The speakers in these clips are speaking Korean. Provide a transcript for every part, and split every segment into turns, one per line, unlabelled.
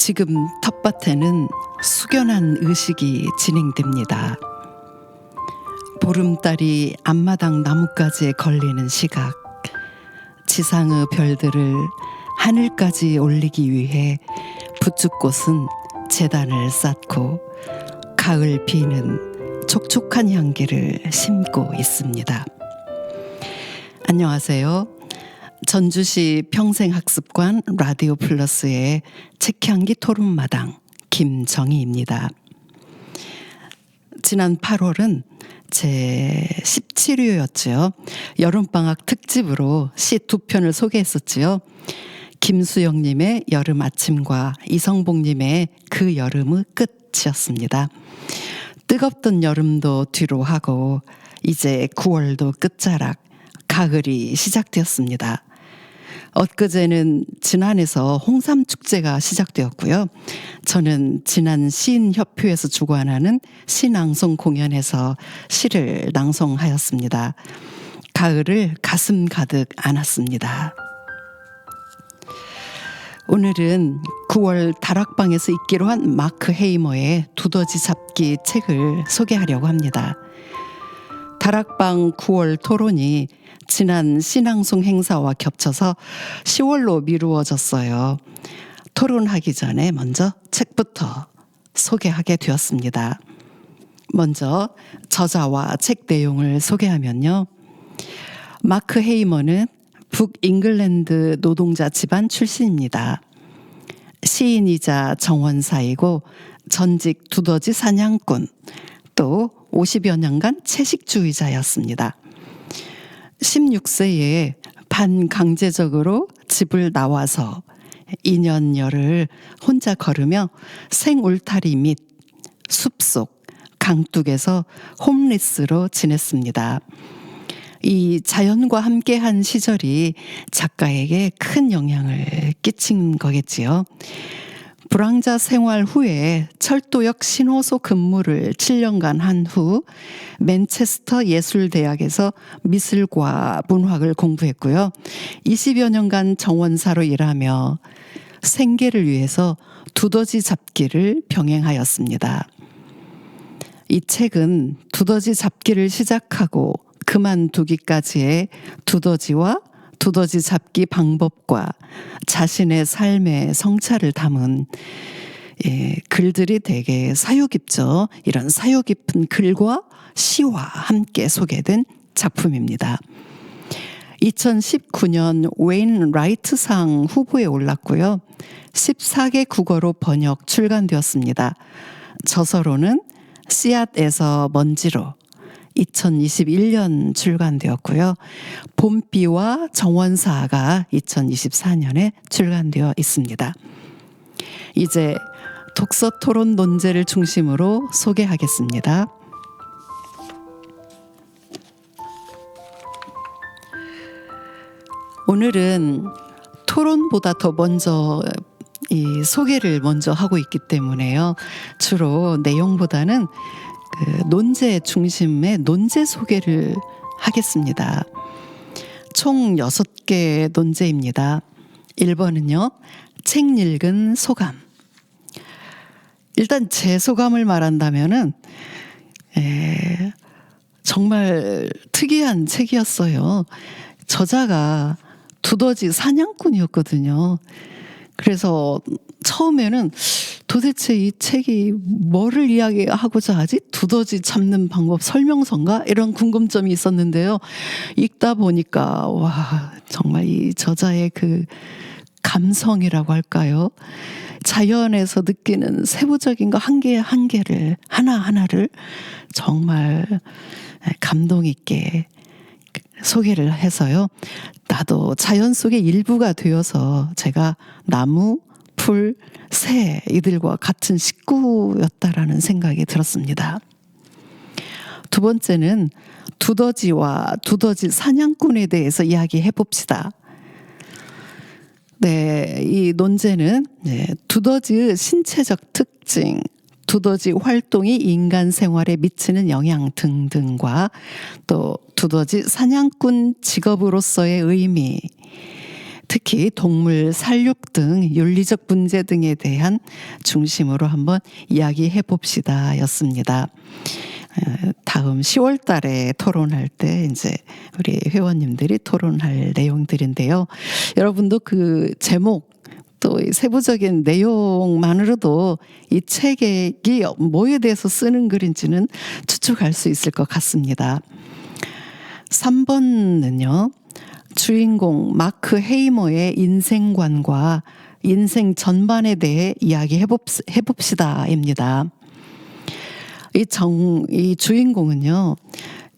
지금 텃밭에는 숙연한 의식이 진행됩니다. 보름달이 앞마당 나뭇가지에 걸리는 시각, 지상의 별들을 하늘까지 올리기 위해 부축꽃은 재단을 쌓고 가을 비는 촉촉한 향기를 심고 있습니다. 안녕하세요. 전주시 평생학습관 라디오 플러스의 책향기 토론마당 김정희입니다. 지난 8월은 제 17회였지요. 여름방학 특집으로 시 두 편을 소개했었지요. 김수영님의 여름 아침과 이성복님의 그 여름의 끝이었습니다. 뜨겁던 여름도 뒤로 하고 이제 9월도 끝자락 가을이 시작되었습니다. 엊그제는 진안에서 홍삼 축제가 시작되었고요. 저는 지난 시인협회에서 주관하는 시낭송 공연에서 시를 낭송하였습니다. 가을을 가슴 가득 안았습니다. 오늘은 9월 다락방에서 읽기로 한 마크 헤이머의 두더지 잡기 책을 소개하려고 합니다. 다락방 9월 토론이 지난 신앙송 행사와 겹쳐서 10월로 미루어졌어요. 토론하기 전에 먼저 책부터 소개하게 되었습니다. 먼저 저자와 책 내용을 소개하면요. 마크 헤이머는 북잉글랜드 노동자 집안 출신입니다. 시인이자 정원사이고 전직 두더지 사냥꾼 또 50여 년간 채식주의자였습니다. 16세에 반강제적으로 집을 나와서 2년여를 혼자 걸으며 생울타리 및 숲속 강둑에서 홈리스로 지냈습니다. 이 자연과 함께한 시절이 작가에게 큰 영향을 끼친 거겠지요. 불황자 생활 후에 철도역 신호소 근무를 7년간 한 후 맨체스터 예술대학에서 미술과 문학을 공부했고요. 20여 년간 정원사로 일하며 생계를 위해서 두더지 잡기를 병행하였습니다. 이 책은 두더지 잡기를 시작하고 그만두기까지의 두더지와 두더지 잡기 방법과 자신의 삶의 성찰을 담은 예, 글들이 되게 사유 깊죠. 이런 사유 깊은 글과 시와 함께 소개된 작품입니다. 2019년 웨인 라이트상 후보에 올랐고요. 14개 국어로 번역 출간되었습니다. 저서로는 씨앗에서 먼지로 2021년 출간되었고요. 봄비와 정원사가 2024년에 출간되어 있습니다. 이제 독서 토론 논제를 중심으로 소개하겠습니다. 오늘은 토론보다 더 먼저 이 소개를 먼저 하고 있기 때문에요. 주로 내용보다는 그 논제 중심의 논제 소개를 하겠습니다. 총 6개 논제입니다. 1번은요, 책 읽은 소감. 일단 제 소감을 말한다면은, 에, 정말 특이한 책이었어요. 저자가 두더지 사냥꾼이었거든요. 그래서 처음에는 도대체 이 책이 뭐를 이야기하고자 하지? 두더지 잡는 방법 설명서인가? 이런 궁금점이 있었는데요. 읽다 보니까, 와, 정말 이 저자의 그 감성이라고 할까요? 자연에서 느끼는 세부적인 거 한 개 한 개를, 하나하나를 정말 감동 있게 소개를 해서요. 나도 자연 속의 일부가 되어서 제가 나무, 풀, 새 이들과 같은 식구였다라는 생각이 들었습니다. 두 번째는 두더지와 두더지 사냥꾼에 대해서 이야기해 봅시다. 네, 이 논제는 네, 두더지의 신체적 특징, 두더지 활동이 인간 생활에 미치는 영향 등등과 또 두더지 사냥꾼 직업으로서의 의미, 특히 동물 살육 등 윤리적 문제 등에 대한 중심으로 한번 이야기해 봅시다 였습니다. 어, 다음 10월 달에 토론할 때 이제 우리 회원님들이 토론할 내용들인데요. 여러분도 그 제목 또이 세부적인 내용만으로도 이 책이 뭐에 대해서 쓰는 글인지는 추측할 수 있을 것 같습니다. 3번은요. 주인공 마크 헤이머의 인생관과 인생 전반에 대해 이야기해 봅시다입니다. 이 정, 이 주인공은요,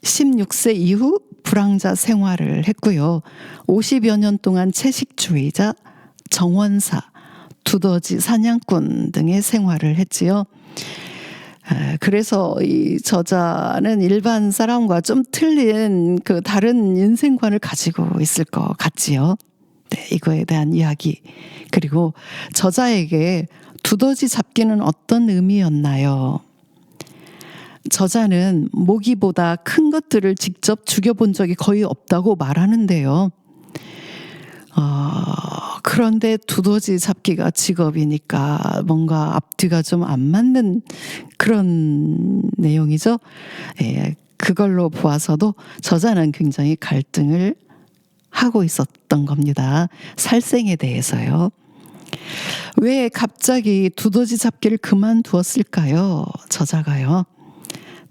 16세 이후 불황자 생활을 했고요. 50여 년 동안 채식주의자, 정원사, 두더지 사냥꾼 등의 생활을 했지요. 그래서 이 저자는 일반 사람과 좀 틀린 그 다른 인생관을 가지고 있을 것 같지요. 네, 이거에 대한 이야기. 그리고 저자에게 두더지 잡기는 어떤 의미였나요? 저자는 모기보다 큰 것들을 직접 죽여본 적이 거의 없다고 말하는데요. 어, 그런데 두더지 잡기가 직업이니까 뭔가 앞뒤가 좀 안 맞는 그런 내용이죠. 예, 그걸로 보아서도 저자는 굉장히 갈등을 하고 있었던 겁니다. 살생에 대해서요. 왜 갑자기 두더지 잡기를 그만두었을까요? 저자가요.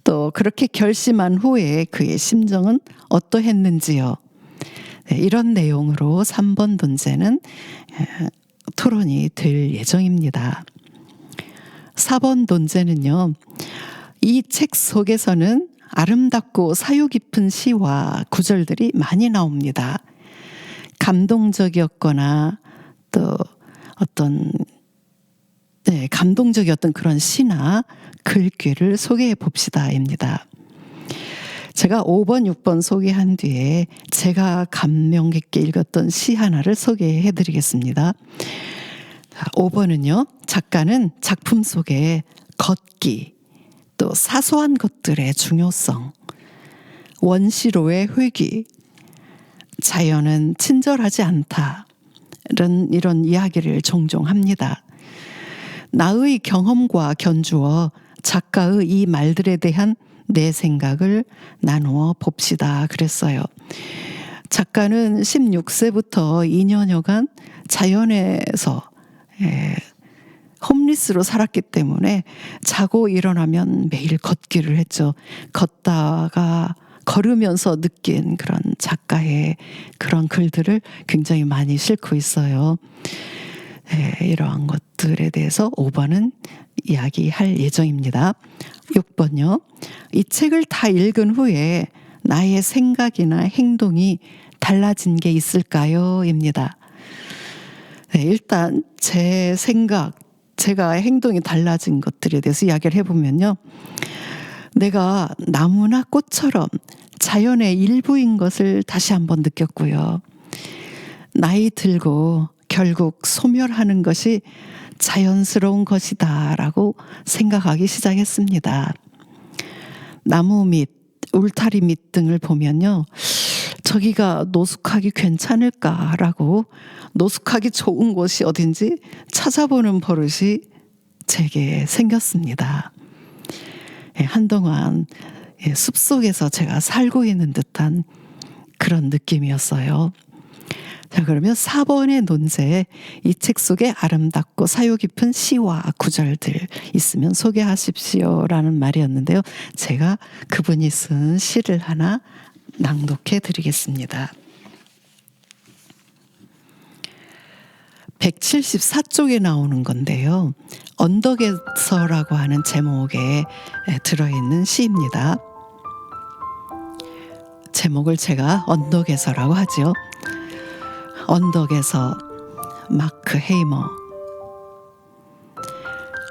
또 그렇게 결심한 후에 그의 심정은 어떠했는지요. 네, 이런 내용으로 3번 문제는 토론이 될 예정입니다. 4번 논제는요. 이 책 속에서는 아름답고 사유 깊은 시와 구절들이 많이 나옵니다. 감동적이었거나 또 어떤 네, 감동적이었던 그런 시나 글귀를 소개해 봅시다입니다. 제가 5번, 6번 소개한 뒤에 제가 감명 깊게 읽었던 시 하나를 소개해 드리겠습니다. 5번은요, 작가는 작품 속에 걷기, 또 사소한 것들의 중요성, 원시로의 회귀, 자연은 친절하지 않다. 이런, 이런 이야기를 종종 합니다. 나의 경험과 견주어 작가의 이 말들에 대한 내 생각을 나누어 봅시다. 그랬어요. 작가는 16세부터 2년여간 자연에서 예, 홈리스로 살았기 때문에 자고 일어나면 매일 걷기를 했죠. 걷다가 걸으면서 느낀 그런 작가의 그런 글들을 굉장히 많이 싣고 있어요. 예, 이러한 것들에 대해서 5번은 이야기할 예정입니다. 6번요. 이 책을 다 읽은 후에 나의 생각이나 행동이 달라진 게 있을까요? 입니다. 네, 일단 제 생각, 제가 행동이 달라진 것들에 대해서 이야기를 해보면요. 내가 나무나 꽃처럼 자연의 일부인 것을 다시 한번 느꼈고요. 나이 들고 결국 소멸하는 것이 자연스러운 것이다라고 생각하기 시작했습니다. 나무 밑, 울타리 밑 등을 보면요. 저기가 노숙하기 괜찮을까라고 노숙하기 좋은 곳이 어딘지 찾아보는 버릇이 제게 생겼습니다. 예, 한동안 예, 숲속에서 제가 살고 있는 듯한 그런 느낌이었어요. 자, 그러면 4번의 논제에 이책 속에 아름답고 사유 깊은 시와 구절들 있으면 소개하십시오 라는 말이었는데요. 제가 그분이 쓴 시를 하나 낭독해 드리겠습니다. 174쪽에 나오는 건데요. 언덕에서라고 하는 제목에 들어있는 시입니다. 제목을 제가 언덕에서라고 하죠. 언덕에서 마크 헤이머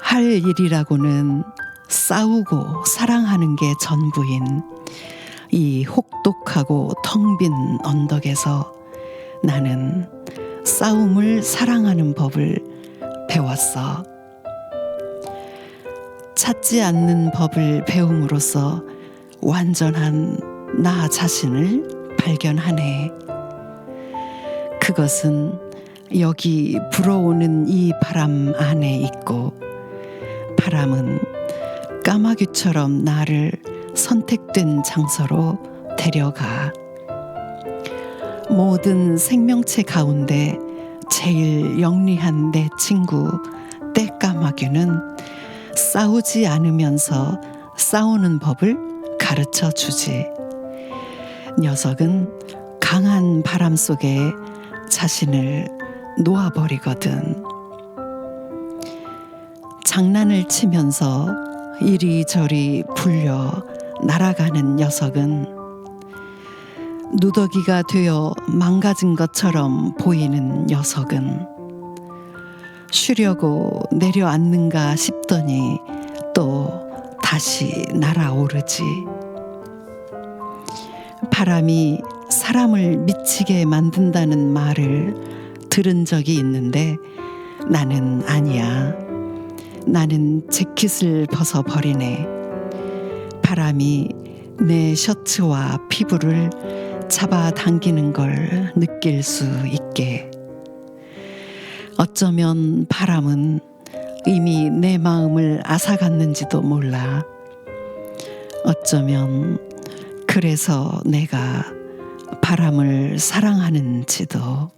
할 일이라고는 싸우고 사랑하는 게 전부인 이 혹독하고 텅 빈 언덕에서 나는 싸움을 사랑하는 법을 배웠어. 찾지 않는 법을 배움으로써 완전한 나 자신을 발견하네. 그것은 여기 불어오는 이 바람 안에 있고 바람은 까마귀처럼 나를 선택된 장소로 데려가 모든 생명체 가운데 제일 영리한 내 친구 떼까마귀는 싸우지 않으면서 싸우는 법을 가르쳐 주지. 녀석은 강한 바람 속에 자신을 놓아버리거든. 장난을 치면서 이리저리 불려 날아가는 녀석은 누더기가 되어 망가진 것처럼 보이는 녀석은 쉬려고 내려앉는가 싶더니 또 다시 날아오르지. 바람이 사람을 미치게 만든다는 말을 들은 적이 있는데 나는 아니야. 나는 재킷을 벗어버리네. 바람이 내 셔츠와 피부를 잡아당기는 걸 느낄 수 있게. 어쩌면 바람은 이미 내 마음을 앗아갔는지도 몰라. 어쩌면 그래서 내가 바람을 사랑하는지도.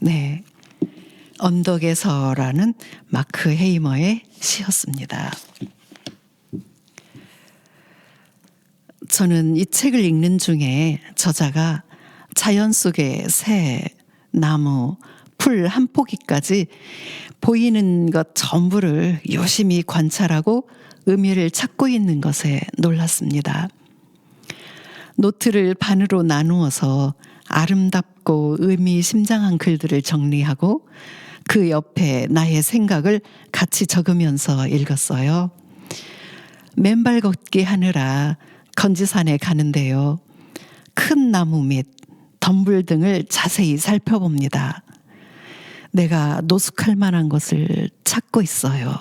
네. 언덕에서라는 마크 헤이머의 시였습니다. 저는 이 책을 읽는 중에 저자가 자연 속의 새, 나무, 풀 한 포기까지 보이는 것 전부를 유심히 관찰하고 의미를 찾고 있는 것에 놀랐습니다. 노트를 반으로 나누어서 아름답고 의미심장한 글들을 정리하고 그 옆에 나의 생각을 같이 적으면서 읽었어요. 맨발 걷기 하느라 건지산에 가는데요. 큰 나무 및 덤불 등을 자세히 살펴봅니다. 내가 노숙할 만한 것을 찾고 있어요.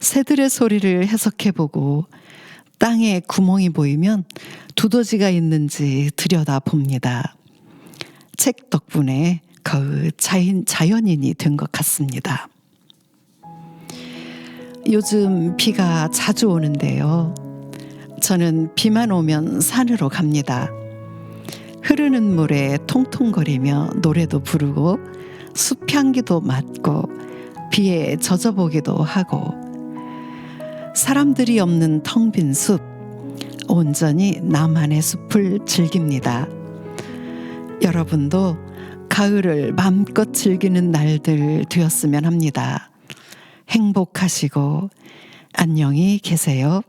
새들의 소리를 해석해보고 땅에 구멍이 보이면 두더지가 있는지 들여다 봅니다. 책 덕분에 거의 자연, 자연인이 된 것 같습니다. 요즘 비가 자주 오는데요. 저는 비만 오면 산으로 갑니다. 흐르는 물에 통통거리며 노래도 부르고 숲 향기도 맡고 비에 젖어보기도 하고 사람들이 없는 텅 빈 숲, 온전히 나만의 숲을 즐깁니다. 여러분도 가을을 마음껏 즐기는 날들 되었으면 합니다. 행복하시고 안녕히 계세요.